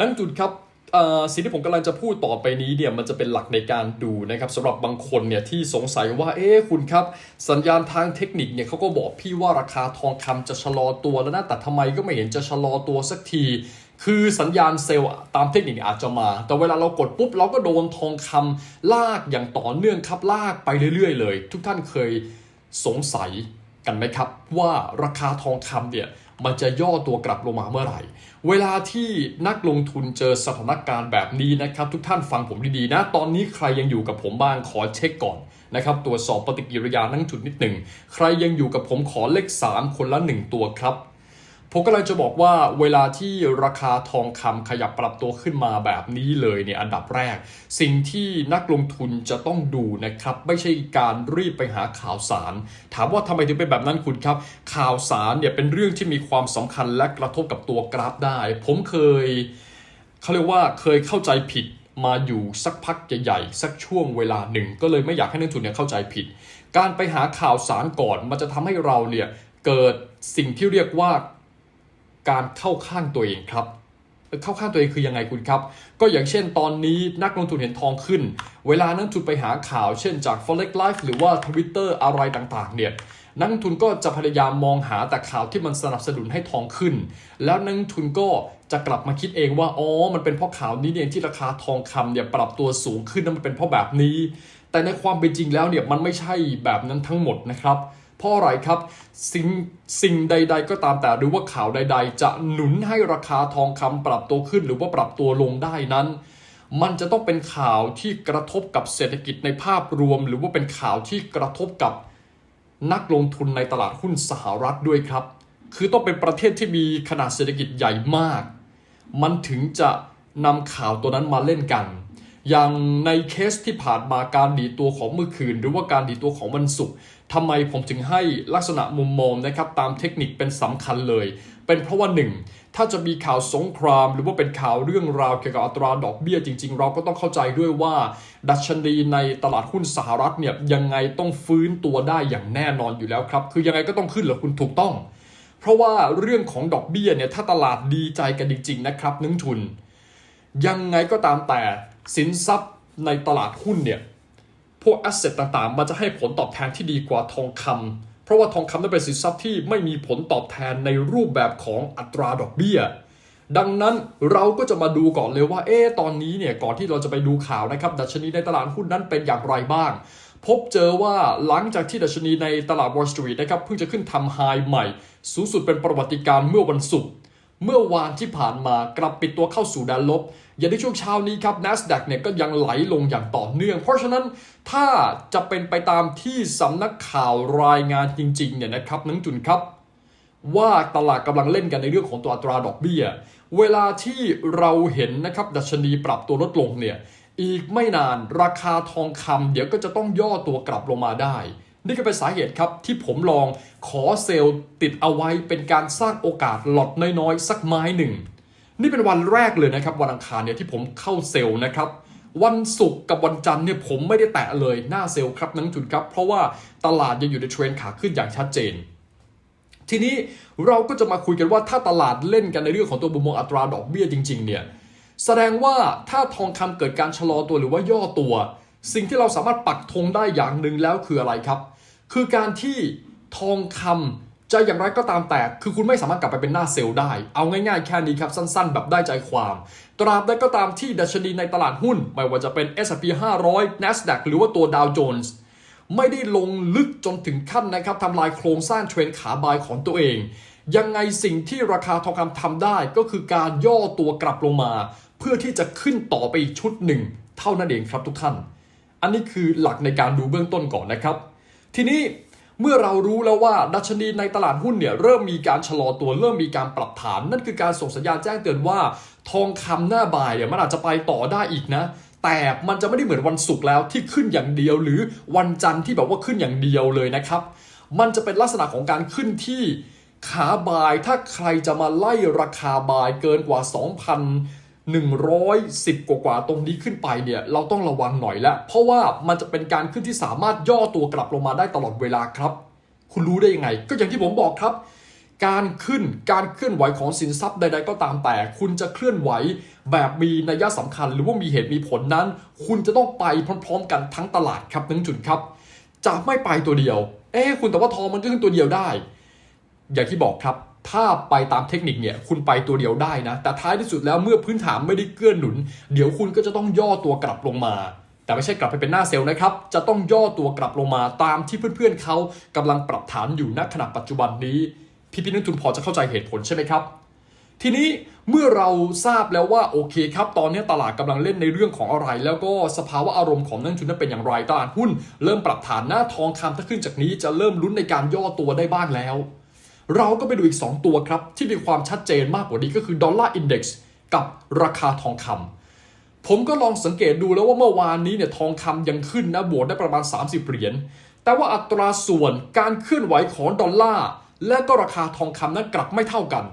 นั่นจุดครับสิ่งที่ผมกำลังจะพูดต่อไปนี้เนี่ยมันจะเป็นหลักในการดูนะครับสำหรับบางคนเนี่ยที่สงสัยว่าเอ๊ะคุณครับสัญญาณทางเทคนิคเนี่ยเขาก็บอกพี่ว่าราคาทองคำจะชะลอตัวแล้วนะแต่ทำไมก็ไม่เห็นจะชะลอตัวสักที คือสัญญาณเซลล์ตามเทคนิคอาจจะมา แต่เวลาเรากดปุ๊บเราก็โดนทองคำลากอย่างต่อเนื่องครับลากไปเรื่อยๆ เลย ทุกท่านเคยสงสัย กันไหมครับ ว่าราคาทองคำเนี่ยมันจะย่อตัวกลับลงมาเมื่อไหร่ เวลาที่นักลงทุนเจอสถานการณ์แบบนี้นะครับ ทุกท่านฟังผมดีๆนะ ตอนนี้ใครยังอยู่กับผมบ้างขอเช็คก่อนนะครับตรวจสอบปฏิกิริยานั่งจุดนิดหนึ่ง ใครยังอยู่กับผมขอเลข 3 คนละ 1 ตัวครับ ผมก็เลยจะบอกว่าเวลาที่ราคาทองคำขยับปรับตัวขึ้นมาแบบนี้เลยเนี่ยอันดับแรก สิ่งที่นักลงทุนจะต้องดูนะครับ ไม่ใช่การรีบไปหาข่าวสาร ถามว่าทำไมถึงเป็นแบบนั้นคุณครับ ข่าวสารเนี่ยเป็นเรื่องที่มีความสำคัญและกระทบกับตัวกราฟได้ ผมเคยเขาเรียกว่าเคยเข้าใจผิดมาอยู่สักพักใหญ่ๆสักช่วงเวลาหนึ่ง ก็เลยไม่อยากให้นักลงทุนเนี่ยเข้าใจผิด การไปหาข่าวสารก่อนมันจะทำให้เราเนี่ยเกิดสิ่งที่เรียกว่า การเข้าข้างตัวเองครับ เข้าข้างตัวเองคือยังไงคุณครับ ก็อย่างเช่นตอนนี้นักลงทุนเห็นทองขึ้น เวลานักลงทุนไปหาข่าวเช่นจาก forex live หรือว่า Twitter อะไรต่างๆ เนี่ยนักลงทุนก็จะพยายามมองหาแต่ข่าวที่มันสนับสนุนให้ทองขึ้น แล้วนักลงทุนก็จะกลับมาคิดเองว่า อ๋อ มันเป็นเพราะข่าวนี้เองที่ราคาทองคำเนี่ยปรับตัวสูงขึ้นนั่นมันเป็นเพราะแบบนี้ แต่ในความเป็นจริงแล้วเนี่ยมันไม่ใช่แบบนั้นทั้งหมดนะครับ เพราะอะไรครับสิ่งสิ่งใด ๆ ก็ตามแต่หรือว่าข่าวใด ๆ จะหนุนให้ราคาทองคำปรับตัวขึ้นหรือว่าปรับตัวลงได้นั้น มันจะต้องเป็นข่าวที่กระทบกับเศรษฐกิจในภาพรวม หรือว่าเป็นข่าวที่กระทบกับนักลงทุนในตลาดหุ้นสหรัฐด้วยครับ คือต้องเป็นประเทศที่มีขนาดเศรษฐกิจใหญ่มาก มันถึงจะนำข่าวตัวนั้นมาเล่นกัน อย่างในเคสที่ผ่านมาการดีตัวของเมื่อคืน หรือว่าการดีตัวของวันศุกร์ ทำไมผมถึงให้ลักษณะมุมมองนะครับตามเทคนิคเป็นสำคัญเลย เป็นเพราะว่าหนึ่งถ้าจะมีข่าวสงครามหรือว่าเป็นข่าวเรื่องราวเกี่ยวกับอัตราดอกเบี้ยจริง ๆ เราก็ต้องเข้าใจด้วยว่า ดัชนีในตลาดหุ้นสหรัฐเนี่ยยังไงต้องฟื้นตัวได้อย่างแน่นอนอยู่แล้วครับ คือยังไงก็ต้องขึ้นเหรอคุณถูกต้อง เพราะว่าเรื่องของดอกเบี้ยเนี่ยถ้าตลาดดีใจกันจริง ๆ นะครับนักทุน ยังไงก็ตามแต่สินทรัพย์ในตลาดหุ้นเนี่ย พวกแอสเซทต่างๆ มันจะให้ผลตอบแทนที่ดีกว่าทองคำเพราะว่าทองคำนั้นเป็นสินทรัพย์ที่ไม่มีผลตอบแทนในรูปแบบของอัตราดอกเบี้ย ดังนั้นเราก็จะมาดูก่อนเลยว่า เอ๊ตอนนี้เนี่ยก่อนที่เราจะไปดูข่าวนะครับดัชนีในตลาดหุ้นนั้นเป็นอย่างไรบ้าง พบเจอว่าหลังจากที่ดัชนีในตลาด Wall Street นะครับเพิ่งจะขึ้นทำไฮใหม่ สูงสุดเป็นประวัติการณ์เมื่อวันศุกร์เมื่อวานที่ผ่านมากลับปิดตัวเข้าสู่แดนลบอย่างในช่วงเช้านี้ครับ NASDAQ เนี่ยก็ยังไหลลงอย่างต่อเนื่อง เพราะฉะนั้นถ้าจะเป็นไปตามที่สำนักข่าวรายงานจริงๆเนี่ยนะครับนังจุนครับ ว่าตลาดกำลังเล่นกันในเรื่องของตัวอัตราดอกเบี้ย เวลาที่เราเห็นนะครับดัชนีปรับตัวลดลงเนี่ยอีกไม่นานราคาทองคำเดี๋ยวก็จะต้องย่อตัวกลับลงมาได้ นี่ก็เป็นสาเหตุครับที่ผมลองขอเซลล์ติดเอาไว้เป็นการสร้างโอกาสหลอดน้อยๆ สักไม้หนึ่ง นี่เป็นวันแรกเลยนะครับวันอังคารเนี่ยที่ผมเข้าเซลล์นะครับวันศุกร์กับวันจันทร์เนี่ยผมไม่ได้แตะเลยหน้าเซลล์ครับนักทุนครับเพราะว่าตลาดยังอยู่ในเทรนขาขึ้นอย่างชัดเจน ทีนี้เราก็จะมาคุยกันว่าถ้าตลาดเล่นกันในเรื่องของตัวมุมมองอัตราดอกเบี้ยจริงๆเนี่ยแสดงว่าถ้าทองคำเกิดการชะลอตัวหรือว่าย่อตัว สิ่งที่เราสามารถปักธงได้อย่างหนึ่งแล้วคืออะไรครับ คือการที่ทองคำ จะอย่างไรก็ตามแต่ คือคุณไม่สามารถกลับไปเป็นหน้าเซลล์ได้ เอาง่ายๆแค่นี้ครับ สั้นๆ แบบได้ใจความ ตราบใดก็ตามที่ดัชนีในตลาดหุ้น ไม่ว่าจะเป็น S&P 500 NASDAQ หรือว่าตัวดาวโจนส์ไม่ได้ลงลึกจนถึงขั้นนะครับทำลายโครงสร้างเทรนขาบายของตัวเอง ยังไงสิ่งที่ราคาทองคำทำได้ก็คือการย่อตัวกลับลงมา เพื่อที่จะขึ้นต่อไปอีกชุดหนึ่ง เท่านั้นเองครับทุกท่าน อันนี้คือหลักในการดูเบื้องต้นก่อนนะครับ ทีนี้ เมื่อเรารู้แล้วว่าดัชนีในตลาดหุ้นเนี่ยเริ่มมีการชะลอตัวเริ่มมีการปรับฐาน นั่นคือการส่งสัญญาณแจ้งเตือนว่า ทองคำหน้าบ่ายเนี่ยมันอาจจะไปต่อได้อีกนะแต่มันจะไม่ได้เหมือนวันศุกร์แล้วที่ขึ้นอย่างเดียว หรือวันจันทร์ที่แบบว่าขึ้นอย่างเดียวเลยนะครับ มันจะเป็นลักษณะของการขึ้นที่ขาบายถ้าใครจะมาไล่ราคาบายเกินกว่า 110 กว่ากว่าตรงนี้ขึ้นไปเนี่ยเราต้องระวังหน่อยแล้ว เพราะว่ามันจะเป็นการขึ้นที่สามารถย่อตัวกลับลงมาได้ตลอดเวลาครับ คุณรู้ได้ยังไง ก็อย่างที่ผมบอกครับ การขึ้นการเคลื่อนไหวของสินทรัพย์ใด ๆ ก็ตามแต่ คุณจะเคลื่อนไหวแบบมีนัยสำคัญ หรือว่ามีเหตุมีผลนั้น คุณจะต้องไปพร้อม ๆ กันทั้งตลาดครับนังจุนครับจะไม่ไปตัวเดียว เอ๊คุณแต่ว่าทองมันก็ขึ้นตัวเดียวได้ อย่างที่บอกครับ ถ้าไปตามเทคนิคเนี่ยคุณไปตัวเดียวได้นะ แต่ท้ายที่สุดแล้วเมื่อพื้นฐานไม่ได้เกื้อหนุน เดี๋ยวคุณก็จะต้องย่อตัวกลับลงมา แต่ไม่ใช่กลับไปเป็นหน้าเซลล์นะครับ จะต้องย่อตัวกลับลงมาตามที่เพื่อนๆเขากำลังปรับฐานอยู่ณขณะปัจจุบันนี้ พี่พี่นักทุนพอจะเข้าใจเหตุผลใช่ไหมครับ ทีนี้เมื่อเราทราบแล้วว่าโอเคครับ ตอนนี้ตลาดกำลังเล่นในเรื่องของอะไร แล้วก็สภาวะอารมณ์ของนักทุนนั้นเป็นอย่างไรตลาดหุ้น เริ่มปรับฐานหน้าทองคำถ้าขึ้นจากนี้จะเริ่มลุ้นในการย่อตัวได้บ้างแล้ว เราก็ไปดูอีก 2 ตัวครับ ที่มีความชัดเจนมากกว่านี้ก็คือดอลลาร์อินเด็กซ์กับราคาทองคำผมก็ลองสังเกตดูแล้วว่าเมื่อวานนี้เนี่ยทองคำยังขึ้นนะบวกได้ประมาณ 30 เหรียญแต่ว่าอัตราส่วนการเคลื่อนไหวของดอลลาร์และก็ราคาทองคำนั้นกลับไม่เท่ากัน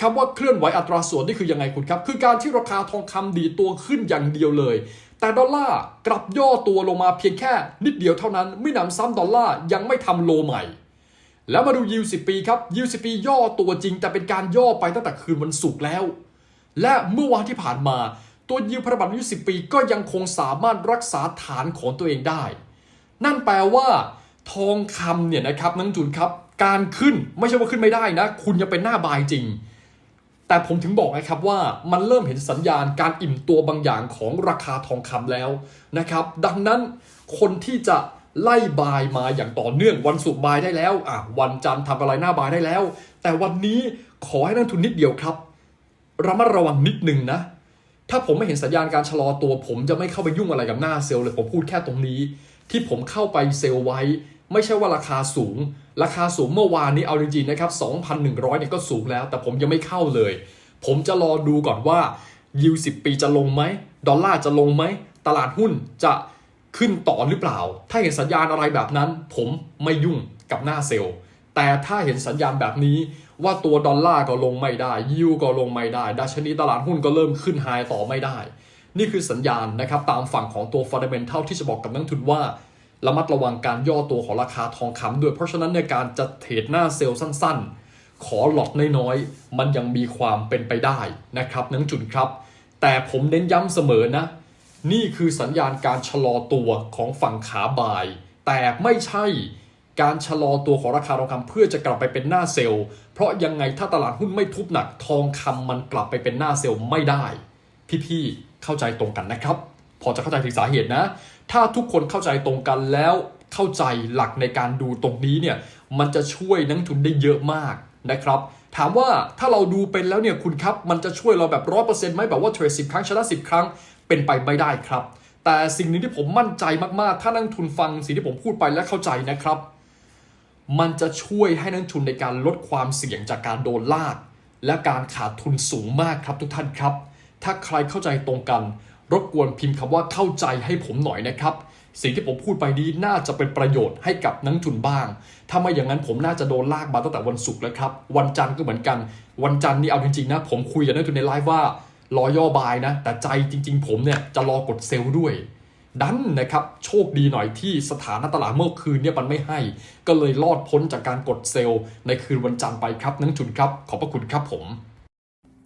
คำว่าเคลื่อนไหวอัตราส่วนนี่คือยังไงคุณครับ คือการที่ราคาทองคำดีตัวขึ้นอย่างเดียวเลย แต่ดอลลาร์กลับย่อตัวลงมาเพียงแค่นิดเดียวเท่านั้น ไม่นำซ้ำดอลลาร์ยังไม่ทำโลใหม่ แล้วมาดูยิวสิปีครับยิวสิปีย่อตัวจริง แต่เป็นการย่อไปตั้งแต่คืนวันศุกร์แล้ว และเมื่อวานที่ผ่านมา ตัวยิวพันธบัตรอายุ10 ปีก็ยังคงสามารถรักษาฐานของตัวเองได้ นั่นแปลว่า ทองคำเนี่ยนะครับนักลงทุนครับ การขึ้นไม่ใช่ว่าขึ้นไม่ได้นะ คุณยังเป็นหน้าบายจริง แต่ผมถึงบอกนะครับว่ามันเริ่มเห็นสัญญาณการอิ่มตัวบางอย่างของราคาทองคำแล้วนะครับ ดังนั้นคนที่จะ ไล่บายมาอย่างต่อเนื่องวันศุกร์บายได้แล้วอะวันจันทร์ทำอะไรหน้าบายได้แล้ว แต่วันนี้ขอให้นักทุนนิดเดียวครับระมัดระวังนิดนึงนะ ถ้าผมไม่เห็นสัญญาณการชะลอตัว ผมจะไม่เข้าไปยุ่งอะไรกับหน้าเซลล์เลยผมพูดแค่ตรงนี้ ที่ผมเข้าไปเซลล์ไว้ ไม่ใช่ว่าราคาสูง ราคาสูงเมื่อวานนี้เอาจริงๆนะครับ2,100เนี่ยก็สูงแล้ว แต่ผมยังไม่เข้าเลย ผมจะรอดูก่อนว่ายิว10 ปีจะลงไหมดอลลาร์จะลงไหมตลาดหุ้นจะ ขึ้นต่อหรือเปล่า ถ้าเห็นสัญญาณอะไรแบบนั้น ผมไม่ยุ่งกับหน้าเซลล์ แต่ถ้าเห็นสัญญาณแบบนี้ว่าตัวดอลลาร์ก็ลงไม่ได้ ยิวก็ลงไม่ได้ ดัชนีตลาดหุ้นก็เริ่มขึ้นไฮต่อไม่ได้ นี่คือสัญญาณนะครับตามฝั่งของตัวฟันเดเมนทัลที่จะบอกกับนักทุนว่าระมัดระวังการย่อตัวของราคาทองคำด้วย เพราะฉะนั้นในการจะเทรดหน้าเซลล์สั้นๆ ขอหลอดน้อยๆ มันยังมีความเป็นไปได้นะครับนักลงทุนครับ แต่ผมเน้นย้ำเสมอนะ นี่คือสัญญาณการชะลอตัวของฝั่งขาบาย แต่ไม่ใช่การชะลอตัวของราคาทองคำเพื่อจะกลับไปเป็นหน้าเซลล์ เพราะยังไงถ้าตลาดหุ้นไม่ทุบหนักทองคำมันกลับไปเป็นหน้าเซลล์ไม่ได้ พี่ๆเข้าใจตรงกันนะครับ พอจะเข้าใจถึงสาเหตุนะ ถ้าทุกคนเข้าใจตรงกันแล้วเข้าใจหลักในการดูตรงนี้เนี่ยมันจะช่วยนักทุนได้เยอะมากนะครับ ถามว่าถ้าเราดูเป็นแล้วเนี่ยคุณครับ มันจะช่วยเราแบบร้อยเปอร์เซ็นต์ไหมแบบว่าเทรดสิบครั้งชนะสิบครั้งเป็นไปไม่ได้ครับ แต่สิ่งหนึ่งที่ผมมั่นใจมากๆ ถ้านักทุนฟังสิ่งที่ผมพูดไปและเข้าใจนะครับ มันจะช่วยให้นักทุนในการลดความเสี่ยงจากการโดนลาก และการขาดทุนสูงมากครับทุกท่านครับ ถ้าใครเข้าใจตรงกัน รบกวนพิมพ์คำว่าเข้าใจให้ผมหน่อยนะครับ สิ่งที่ผมพูดไปนี้น่าจะเป็นประโยชน์ให้กับนักทุนบ้าง ถ้าไม่อย่างนั้นผมน่าจะโดนลากมาตั้งแต่วันศุกร์แล้วครับ วันจันทร์ก็เหมือนกัน วันจันทร์นี่เอาจริงๆนะ ผมคุยกับนักทุนในไลฟ์ว่ารอย่อบายนะ แต่ใจจริง ๆ ผมเนี่ยจะรอกดเซลล์ด้วย ดันนะครับโชคดีหน่อยที่สถานะตลาดเมื่อคืนเนี่ยมันไม่ให้ ก็เลยรอดพ้นจากการกดเซลล์ในคืนวันจันทร์ไปครับนักทุนครับ ขอบพระคุณครับผม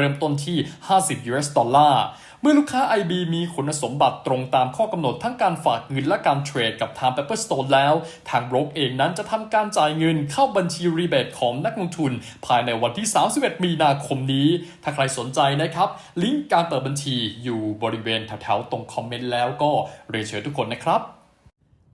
เริ่มต้นที่ 50 US ดอลลาร์เมื่อลูกค้า IB มีคุณสมบัติตรงตามข้อกำหนดทั้งการฝากเงินและการเทรดกับทาง Pepperstone แล้ว ทางบล็อกเองนั้นจะทำการจ่ายเงินเข้าบัญชีรีเบทของนักลงทุน ภายในวันที่ 31 มีนาคมนี้ ถ้าใครสนใจนะครับ ลิงก์การเปิดบัญชีอยู่บริเวณแถวๆตรงคอมเมนต์แล้วก็เรียนเชิญทุกคนนะครับ